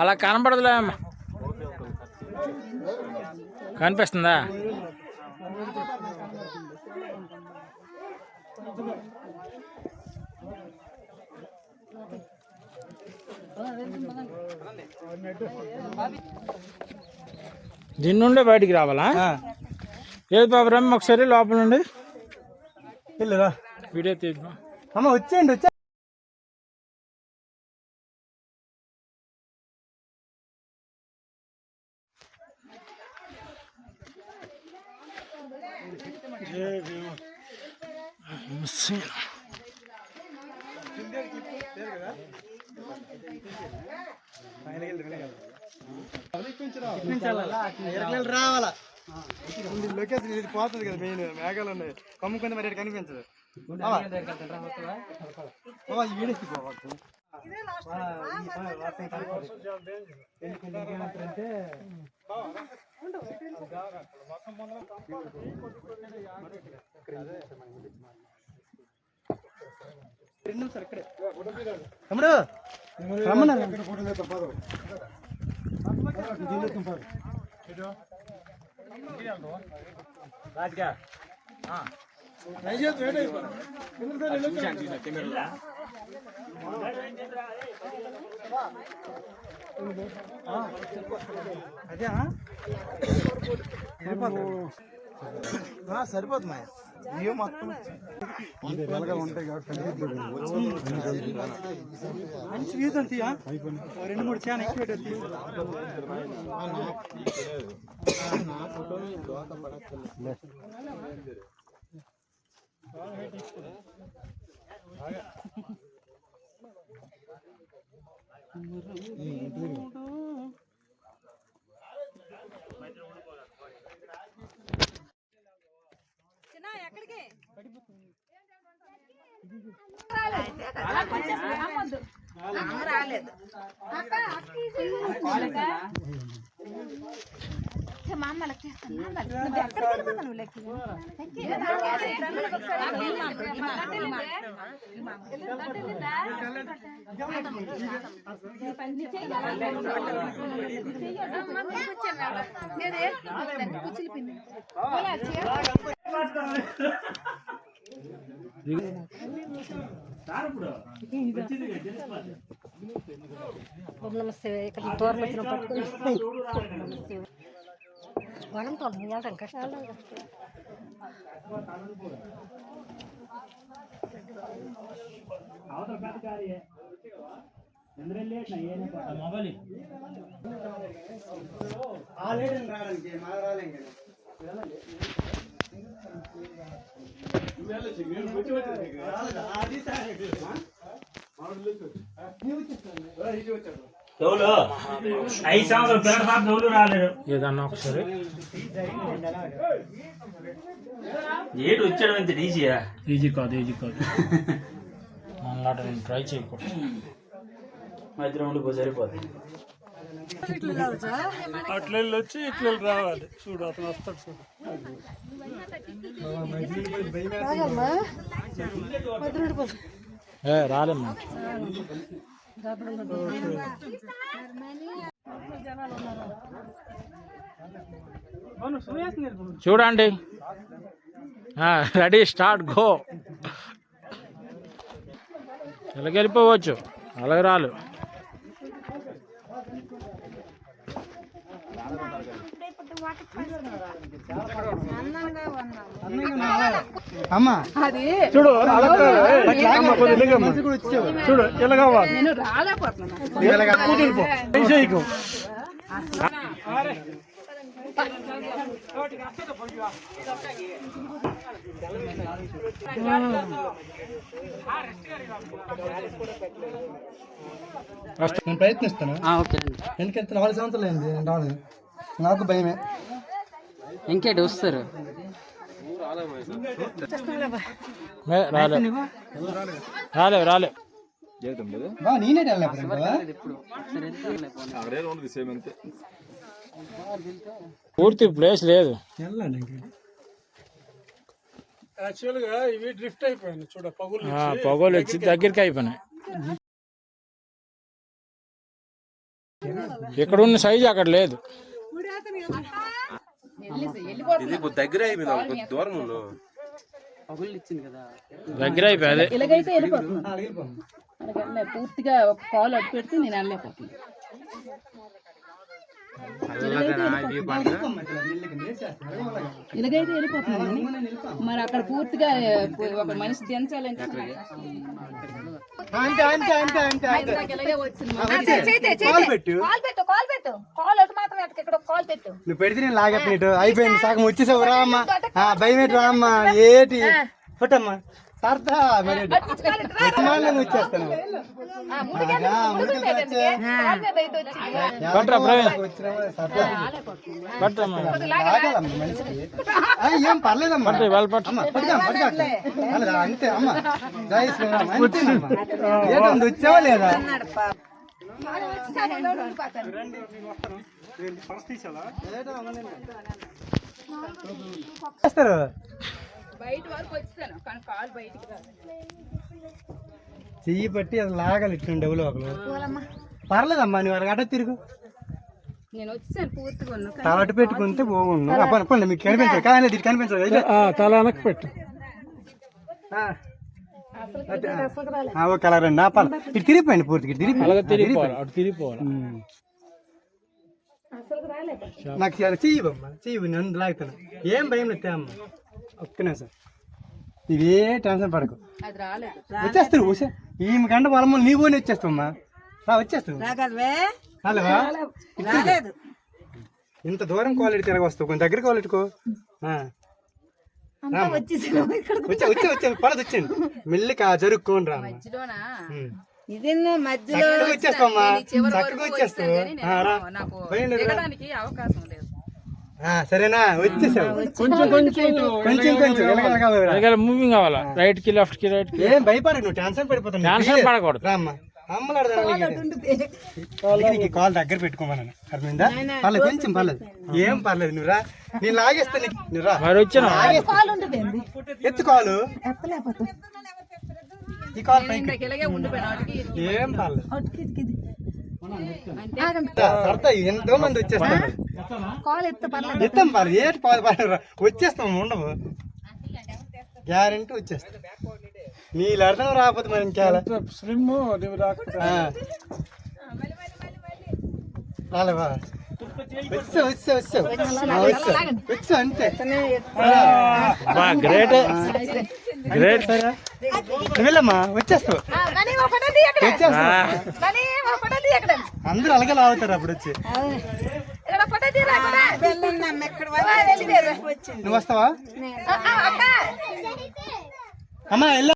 అలా కనపడదులే అమ్మ. కనిపిస్తుందా? దీని నుండే బయటికి రావాలా? ఏది బాబు రమ్మ ఒకసారి లోపల నుండి వీడియో తీద్దాం. అమ్మ వచ్చేయండి వచ్చే రావాలా లొకేషన్ ఇది పోతుంది కదా మెయిన్ మేఘాలు ఉన్నాయి కమ్ముకుంది మరి కనిపించదు. ఈడెక్కి పోవచ్చు తమ్ముడు రమ్మన్నా రాజుగా అదే సరిపోతుంది. ఇయో మొత్తం. ఉంటాయి మంచి వీధి అంతయా రెండు మూడు చాలా ఎక్కువ పెట్టేది. మా అమ్మ లెక్కేస్తాను నువ్వు ఎక్కడికి వెళ్ళిపోతావు నువ్వు లెక్కి నమస్తే ఇక్కడ తోరలు వచ్చిన పట్టుకుని వనం తోట వెళ్ళడం కష్టం ఆ లేడని ఐదు సంవత్సరాలు పాప ఏదన్నా ఒకసారి. ఏడు వచ్చాడు ఇంత ఈజీయా ఈజీ కాదు ఈజీ కాదు. మనలాట నేను ట్రై చేయకూడదు. మధ్యలో ఉండిపో సరిపోతుంది అట్లా వెళ్ళి వచ్చి ఇట్లా రావాలి. చూడు అతను వస్తాడు చూడు. ఏ రాలేమ్మా. చూడండి. Ready start go. వెళ్ళిపోవచ్చు అలాగే రాలు. అమ్మ చూడు చూడు కావాలి. నేను ప్రయత్నిస్తాను అండి ఎందుకంటే నాలుగు సంవత్సరాలు అయింది రాలేదు. నాకు భయమే. ఇంకేటి వస్తారు? ఏ, రాలే. రాలే రాలే. బా నేనే వెళ్ళలేకపోతే ఇప్పుడు సరే వెళ్తే పూర్తి ప్లేస్ లేదు. వెళ్ళండి ఇంక. యాక్చువల్గా ఇవి డ్రిఫ్ట్ అయిపోయాయి చూడ పగులు ఆ, పొగలు వచ్చి దగ్గరికి అయిపోయినాయి. ఇక్కడ ఉన్న సైజు అక్కడ లేదు. ఇది దగ్గర అయిపోయింది దూరం ఉన్నావు దగ్గర అయిపోయింది ఇలాగైతే వెళ్ళిపోతుంది. పూర్తిగా ఒక కాల్ అడ్డు పెడితే నేను వెళ్ళలేకపోతుంది. ఇలాగైతే వెళ్ళిపోతుంది. మరి అక్కడ పూర్తిగా ఒక మనిషి దించాలంటే అంతే అంతే అంతే అంతే అంతే. నాకు ఇలాగే వచ్చింది. కాల్ పెట్టు. కాల్ పెట్టు కాల్ పెట్టు. కాల్ అటు మాత్రం ఎక్కడికి ఇక్కడ ఒక కాల్ పెట్టు. నువ్వు పెడితే నేను అయిపోయింది సగం వచ్చేసావు రా అమ్మ ఆ, భయం ఏంటి రా అమ్మ ఏటి? సరదా మరి వచ్చిన వచ్చేస్తాను ఏం పర్లేదమ్మా. వాళ్ళు పట్టుకో అంతే అమ్మ. జై శ్రీరామ్ వచ్చావా లేదా? చేస్తారు. బయట వరకు వచ్చాను కానీ కాల్ బయటికి రాదు చెయ్యి పట్టి అది లాగాలి ఇట్లా డబ్బులు ఒకరు పర్లేదమ్మా తిరుగు. నేను వచ్చాను పూర్తిగా ఉన్నాను కానీ తలట పెట్టుకుంటే పోండి మీకు కనిపించదు. కానీ ఇది కనిపించదు. తల వెనక్కి పెట్టు. ఆ. ఆ, ఓ కలర్ అండి నా పల ఇటు తిరిగిపోయింది పూర్తిగా తిరిగిపోయింది తిరిగిపోవాలి. అటు. నాకు చెయ్యి బొమ్మ. చెయ్యి నన్ను లాగుతాను. ఏం భయం లేదు అమ్మ ఒక్కనే సార్. ఇవే టెన్షన్ పడకు. ఊసే ఈమె గంట పొలము నీ పోనీ వచ్చేస్తావమ్మా. రా వచ్చేస్తావు? రాలేదు. ఇంత దూరం క్వాలిటీ తిరగ వస్తావు. కొంచెం దగ్గర క్వాలిటీకో వచ్చే వచ్చే వచ్చే. పడదు జరుక్కోని రా. ఇదేనా మధ్యలో చివరి చక్కగా వచ్చేస్తావు. అవకాశం సరేనా? వచ్చేసావు కొంచెం కొంచెం కొంచెం. కొంచెం మూవింగ్ కావాలా? రైట్కి లెఫ్ట్కి రైట్కి. ఏం భయపడకు నువ్వు టెన్షన్ పడిపోతావు టెన్షన్ పడకూడదు. రామ్మ. అమ్మలాడదానికి కాల్ దగ్గర పెట్టుకోమన్నాను అర్థమైందా? పర్లేదు కొంచెం పర్లేదు. ఏం పర్లేదు నువ్వు రా. నేను లాగేస్తా నీకు. నువ్వు రా. మరి వచ్చిన? ఎత్తు కాలు. ఈ కాల్ పైకి. ఏం పర్లేదు. సరదా ఎంతో మంది వచ్చేస్తారు కాల్ ఎత్త పర్లేదు. ఎత్తాం పర్లేదు. ఏటి పాలు పర్లేదు వచ్చేస్తాం ఉండవు. గ్యారెంటీ వచ్చేస్తాం. నీళ్ళు అర్థం రాకపోతే మరి ఇంకా స్లిమ్ నువ్వు రాలేవా గ్రేట్. గ్రేట్. వచ్చేస్తావు కానీ ఒక ఫోటో తీయక్కడ అందరూ అలాగే లాగుతారు అప్పుడు వచ్చి నువ్వు వస్తావా? అక్క. అమ్మా వెళ్ళ.